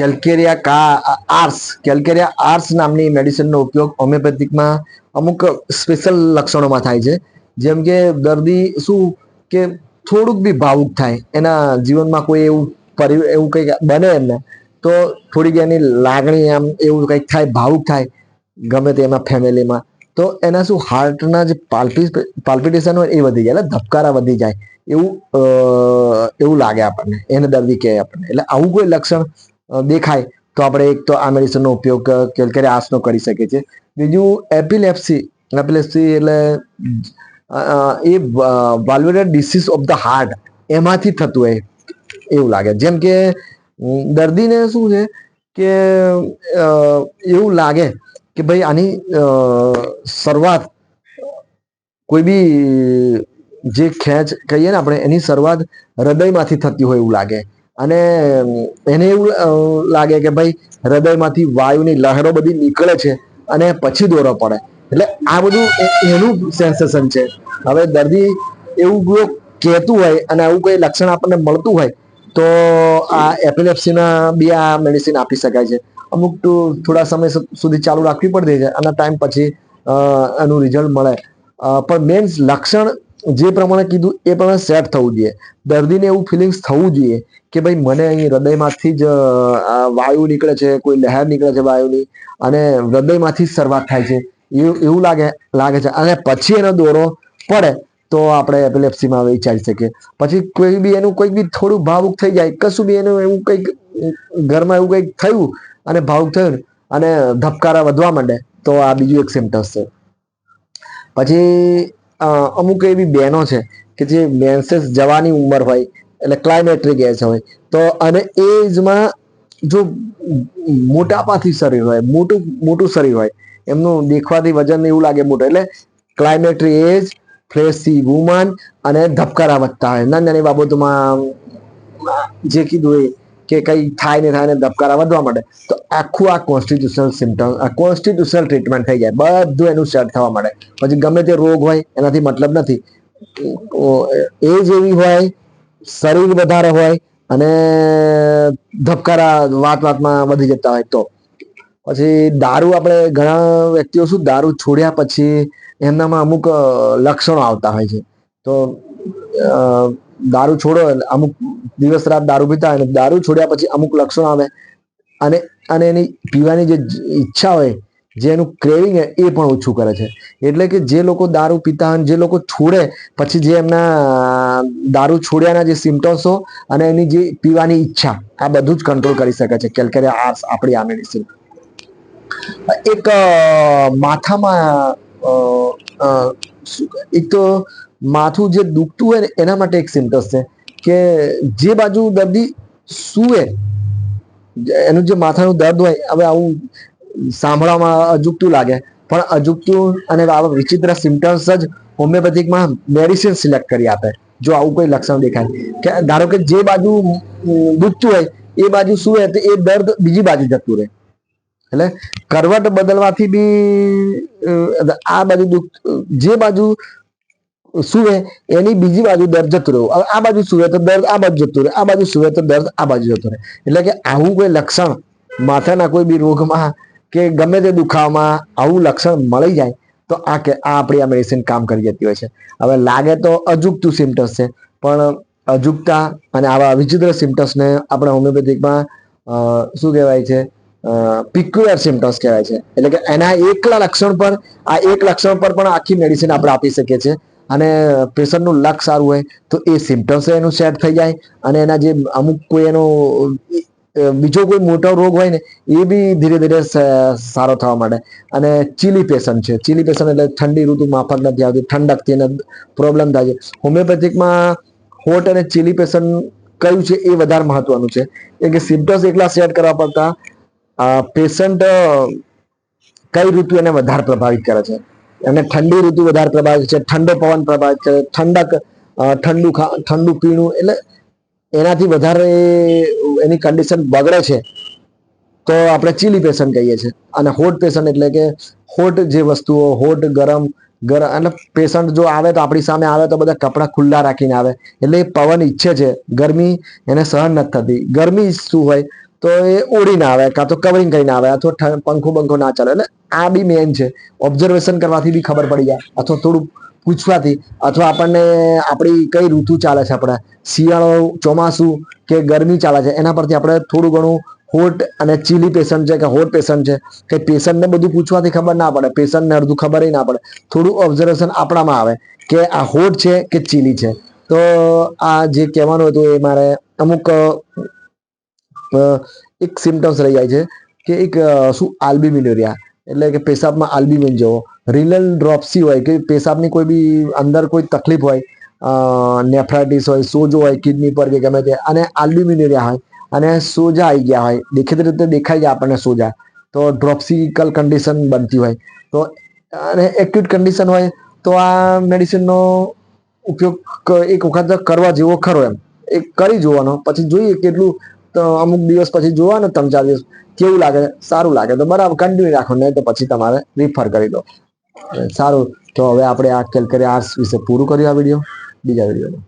Calcarea કા આર્સ. Calcarea આર્સ નામની મેડિસિનનો ઉપયોગ હોમિયોપેથિકમાં અમુક સ્પેશિયલ લક્ષણોમાં થાય છે. જેમ કે દર્દી શું કે થોડુંક બી ભાવુક થાય, એના જીવનમાં કોઈ એવું પરિ એવું કંઈક બને એમને, તો થોડીક એની લાગણી આમ એવું કંઈક થાય, ભાવુક થાય, ગમે તે એમાં ફેમિલીમાં, તો એના શું હાર્ટના જે પાલ્પિ પાલ્પિટેશન હોય એ વધી જાય, એટલે ધબકારા વધી જાય, એવું એવું લાગે આપણને, એને દર્દી કહે આપણને. એટલે આવું કોઈ લક્ષણ દેખાય, તો આપણે એક તો આ મેડિસિનનો ઉપયોગ કેલકેરે આસનો કરી શકીએ છીએ. બીજું એપિલેપ્સી એપિલેપ્સી એટલે એ valvular disease of the heart એમાંથી થતું હોય, એવું લાગે. જેમ કે દર્દીને શું છે કે એવું લાગે કે ભાઈ આની શરૂઆત, કોઈ બી જે ખેંચ કહીએ ને આપણે, એની શરૂઆત હૃદયમાંથી થતી હોય એવું લાગે. અને એને એવું લાગે કે ભાઈ, હૃદયમાંથી વાયુની લહેરો બધી નીકળે છે અને પછી દોરો પડે. એટલે આ બધું એનું સેન્સેશન છે. હવે દર્દી એવું જો કહેતું હોય અને આવું કોઈ લક્ષણ આપણને મળતું હોય, તો આ એપિલેપ્સીના બી આ મેડિસિન આપી શકાય છે. અમુક થોડા સમય સુધી ચાલુ રાખવી પડતી છે અને ટાઈમ પછી એનું રિઝલ્ટ મળે. પણ મેન લક્ષણ જે પ્રમાણે કીધું એ પ્રમાણે સેટ થવું જોઈએ. દર્દીને એવું ફિલિંગ્સ થવું જોઈએ કે ભાઈ મને અહીં હૃદયમાંથી જ વાયુ નીકળે છે, કોઈ લહેર નીકળે છે વાયુની અને હૃદયમાંથી જ શરૂઆત થાય છે. એવું એવું લાગે લાગે છે. અને પછી એનો દોરો પડે તો આપણે એપિલેપ્સીમાં વિચારી શકીએ. પછી કોઈ બી એનું કોઈક બી થોડું ભાવુક થઈ જાય, કશું બી એનું એવું કંઈક ઘરમાં એવું કંઈક થયું અને ભાવુક થયું અને ધબકારા વધવા માંડે તો આ બીજું એક સિમ્ટમ્સ છે. પછી અમુક એવી બહેનો છે કે જે મેન્સેસ જવાની ઉંમર હોય, એટલે ક્લાઇમેટ્રિક એજ હોય તો અને એજમાં જો મોટાપાથી શરીર હોય, મોટું મોટું શરીર હોય, એમનું દેખવાથી વજન એવું લાગે મોટું, એટલે ક્લાઇમેટ્રી એજ ફ્રેશી વુમન અને ધબકારા વધતા હોય. નાની નાની બાબતોમાં જે કીધું એ કે કઈ થાય ને થાય ને ધબકારા વધવા માટે તો આખું આ કોન્સ્ટિટ્યુશનલ સિમ્ટમ આ કોન્સ્ટિટ્યુશનલ ટ્રીટમેન્ટ થઈ જાય. બધું એનું સેટ થવા માટે પછી ગમે તે રોગ હોય, એનાથી મતલબ નથી. એજ એવી હોય, શરીર વધારે હોય, અને ધબકારા વાત વાતમાં વધી જતા હોય તો. પછી દારૂ આપણે ઘણા વ્યક્તિઓ શું દારૂ છોડ્યા પછી એમનામાં અમુક લક્ષણો આવતા હોય છે. તો દારૂ છોડો અમુક દિવસ રાત દારૂ પીતા હોય અને દારૂ છોડ્યા પછી અમુક લક્ષણો આવે. અને અને એની પીવાની જે ઈચ્છા હોય, જે એનું ક્રેવિંગ એ પણ ઓછું કરે છે. એટલે કે જે લોકો દારૂ પીતા હોય અને જે લોકો છોડે, પછી જે એમના દારૂ છોડ્યાના જે સિમ્ટમ્સો અને એની જે પીવાની ઈચ્છા, આ બધું જ કંટ્રોલ કરી શકે છે. કેલકેરિયા આર્સ આપણી આ મેડિસિન એક માથામાં? એક તો માથું જે દુખતું હોય ને, એના માટે એક સિમ્ટમ્સ છે. કે જે બાજુ દર્દી સુવે, એનું જે માથાનું દર્દ હોય, હવે આવું સાંભળવામાં અજુકતું લાગે. પણ અજુકતું અને આવા વિચિત્ર સિમ્ટમ્સ જ હોમિયોપેથિકમાં મેડિસિન સિલેક્ટ કરી આપે, જો આવું કોઈ લક્ષણ દેખાય. કે ધારો કે જે બાજુ દુખતું હોય, એ બાજુ સુવે, તો એ દર્દ બીજી બાજુ જતું રહે. એટલે કરવટ બદલવાથી બી આ બાજુ દુખ, જે બાજુ સૂવે, એની બીજી બાજુ દર્દ જતું રહ્યો. આ બાજુ સુવે તો દર્દ આ બાજુ જતું રહે આ બાજુ સુવે તો દર્દ આ બાજુ જતું રહે એટલે કે આવું કોઈ લક્ષણ માથાના કોઈ બી રોગમાં કે ગમે તે દુખાવામાં આવું લક્ષણ મળી જાય, તો આ કે, આ આપણી આ મેડિસિન કામ કરી જતી હોય છે. હવે લાગે તો અજુગતું સિમ્ટમ્સ છે, પણ અજુગતા અને આવા વિચિત્ર સિમ્ટમ્સને આપણે હોમિયોપેથિકમાં શું કહેવાય છે? પિક્યુલર સિમ્ટમ્સ કહેવાય છે. એટલે કે એના એકલા લક્ષણ પર, આ એક લક્ષણ પર પણ આખી મેડિસિન આપણે આપી શકીએ છીએ. અને પેશન્ટનું લક સારું હોય તો એ સિમ્ટમ્સ એનું સેટ થઈ જાય અને એના જે અમુક કોઈ એનો બીજો કોઈ મોટો રોગ હોય ને, એ બી ધીરે ધીરે સારો થવા માંડે. અને ચીલી પેશન્ટ છે. ચીલી પેશન્ટ એટલે ઠંડી ઋતુ માફક નથી આવતી, ઠંડકથી એને પ્રોબ્લેમ થાય છે. હોમિયોપેથિકમાં હોટ અને ચીલી પેશન્ટ કયું છે એ વધારે મહત્વનું છે. એ કે સિમ્ટમ્સ એકલા સેટ કરવા પડતા પેશન્ટ કઈ ઋતુ એને વધારે પ્રભાવિત કરે છે. અને ઠંડી ઋતુ વધારે પ્રભાવિત છે. ઠંડો પવન પ્રભાવિત છે ઠંડક ઠંડુ ઠંડુ પીણું એટલે એનાથી વધારે એની કન્ડિશન બગડે છે તો આપણે ચીલી પેશન્ટ કહીએ છીએ. અને હોટ પેશન્ટ એટલે કે હોટ જે વસ્તુઓ હોટ ગરમ ગરમ એટલે પેશન્ટ જો આવે તો આપણી સામે આવે તો બધા કપડાં ખુલ્લા રાખીને આવે. એટલે પવન ઈચ્છે છે. ગરમી એને સહન નથી થતી. ગરમી શું હોય? તો એ ઓડીને આવે, કાં તો કવરિંગ કરીને આવે, અથવા પંખો બંખો ના ચાલે. એટલે આ બી મેઇન છે. ઓબ્ઝર્વેશન કરવાથી બી ખબર પડી જાય. અથવા થોડું પૂછવાથી, અથવા આપણને આપણી કઈ ઋતુ ચાલે છે આપણે? શિયાળો, ચોમાસું કે ગરમી ચાલે છે, એના પરથી આપણે થોડું ઘણું હોટ અને ચીલી પેશન્ટ છે કે હોટ પેશન્ટ છે, કે પેશન્ટને બધું પૂછવાથી ખબર ના પડે. પેશન્ટને અડધું ખબર ના પડે. થોડું ઓબ્ઝર્વેશન આપણામાં આવે કે આ હોટ છે કે ચીલી છે. તો આ જે કહેવાનું હતું એ મારે અમુક એક સિમ્ટમ્સ રહી જાય છે કે એક શું આલ્બિમિનોરિયા એટલે કે પેશાબમાં આલ્બિમિન જેવો. રિનલ ડ્રોપ્સી હોય કે પેશાબની કોઈ બી અંદર કોઈ તકલીફ હોય નેફ્રાઇટિસ હોય, સોજો હોય કિડની પર કે ગમે તે, અને આલ્બિમિનોરિયા હોય, અને સોજા આવી ગયા હોય, દેખીતી રીતે દેખાઈ જાય આપણને સોજા, તો ડ્રોપ્સિકલ કન્ડિશન બનતી હોય. તો, અને એક્યુટ કન્ડિશન હોય, તો આ મેડિસિનનો ઉપયોગ એક વખત કરવા જેવો ખરો એમ. એ કરી જોવાનો, પછી જોઈએ કેટલું અમુક દિવસ પછી જોવાનું ત્રણ ચાર દિવસ. કેવું લાગે? સારું લાગે. તો બરાબર કન્ટિન્યુ રાખો, નહીં તો પછી તમારે રિફર કરી દો. સારું. તો હવે આપણે આ કેલ્કેરિયા આર્ટ્સ વિશે પૂરું કર્યું આ વીડિયો બીજા વિડીયોમાં